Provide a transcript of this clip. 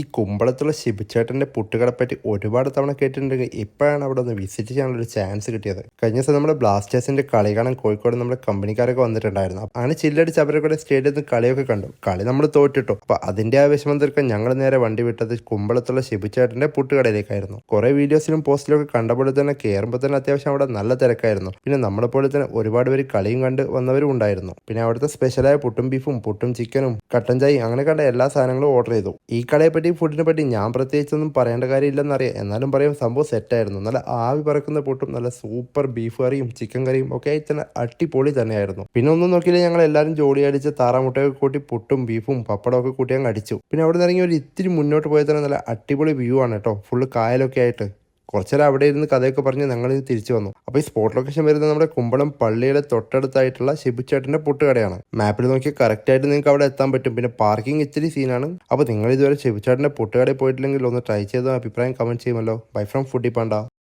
ഈ കുമ്പളത്തുള്ള ശിവച്ചേട്ടന്റെ പുട്ടുകളെ പറ്റി ഒരുപാട് തവണ കേട്ടിട്ടുണ്ടെങ്കിൽ ഇപ്പോഴാണ് അവിടെ ഒന്ന് വിസിറ്റ് ചെയ്യാനുള്ള ഒരു ചാൻസ് കിട്ടിയത്. കഴിഞ്ഞ ദിവസം നമ്മുടെ ബ്ലാസ്റ്റേഴ്സിന്റെ കളി കാണാൻ കോഴിക്കോട് നമ്മുടെ കമ്പനിക്കാരൊക്കെ വന്നിട്ടുണ്ടായിരുന്നു. അങ്ങനെ ചില്ലടിച്ച് അവരെ സ്റ്റേഡിയത്തിൽ കളിയൊക്കെ കണ്ടു. കളി നമ്മൾ തോറ്റിട്ടു. അപ്പൊ അതിന്റെ ആവശ്യം തീർക്കാൻ ഞങ്ങൾ നേരെ വണ്ടി വിട്ടത് കുമ്പളത്തുള്ള ശിബുച്ചേട്ടന്റെ പുട്ടുകടയിലേക്കായിരുന്നു. കുറെ വീഡിയോസിലും പോസ്റ്റിലും ഒക്കെ കണ്ടപ്പോൾ തന്നെ കയറുമ്പോൾ തന്നെ അത്യാവശ്യം അവിടെ നല്ല തിരക്കായിരുന്നു. പിന്നെ നമ്മളെ പോലെ തന്നെ ഒരുപാട് പേര് കളിയും കണ്ട് വന്നവരും ഉണ്ടായിരുന്നു. പിന്നെ അവിടുത്തെ സ്പെഷ്യലായ പുട്ടും ബീഫും പുട്ടും ചിക്കനും കട്ടൻ ചായയും അങ്ങനെ കണ്ട എല്ലാ സാധനങ്ങളും ഓർഡർ ചെയ്തു. ഈ കടയെ പറ്റി ഫുഡിനെ പറ്റി ഞാൻ പ്രത്യേകിച്ചൊന്നും പറയേണ്ട കാര്യമില്ലെന്നറിയാം. എന്നാലും പറയും സംഭവം സെറ്റായിരുന്നു നല്ല ആവി പറക്കുന്ന പൊട്ടും നല്ല സൂപ്പർ ബീഫ് കറിയും ചിക്കൻ കറിയും ഒക്കെ ആയി തന്നെ അടിപൊളി തന്നെയായിരുന്നു. പിന്നെ ഒന്നും നോക്കിയില്ല ഞങ്ങൾ എല്ലാവരും ജോലി അടിച്ച് താറാമുട്ടയൊക്കെ കൂട്ടി പുട്ടും ബീഫും പപ്പടവും ഒക്കെ കൂട്ടി അങ്ങ് അടിച്ചു. പിന്നെ അവിടെ നിന്ന് ഇറങ്ങി ഒരു ഇത്തിരി മുന്നോട്ട് പോയാൽ തന്നെ നല്ല അടിപൊളി വ്യൂ ആണ് കേട്ടോ. ഫുള്ള് കായലൊക്കെ ആയിട്ട്. കുറച്ചേരം അവിടെ ഇരുന്ന് കഥയൊക്കെ പറഞ്ഞ് ഞങ്ങൾ തിരിച്ചു വന്നു. അപ്പോൾ ഈ സ്പോട്ട് ലൊക്കേഷൻ വരുന്നത് നമ്മുടെ കുമ്പളം പള്ളിയുടെ തൊട്ടടുത്തായിട്ടുള്ള ശിബുച്ചേട്ടന്റെ പുട്ടുകടയാണ് മാപ്പിൽ നോക്കി കറക്റ്റ് ആയിട്ട് നിങ്ങൾക്ക് അവിടെ എത്താൻ പറ്റും. പിന്നെ പാർക്കിംഗ് ഇത്തിരി സീനാണ് അപ്പോൾ നിങ്ങൾ ഇതുവരെ ശിബുച്ചേട്ടന്റെ പുട്ടുകടയിൽ പോയിട്ടില്ലെങ്കിൽ ഒന്ന് ട്രൈ ചെയ്ത അഭിപ്രായം കമന്റ് ചെയ്യുമല്ലോ. Bye from foodie Panda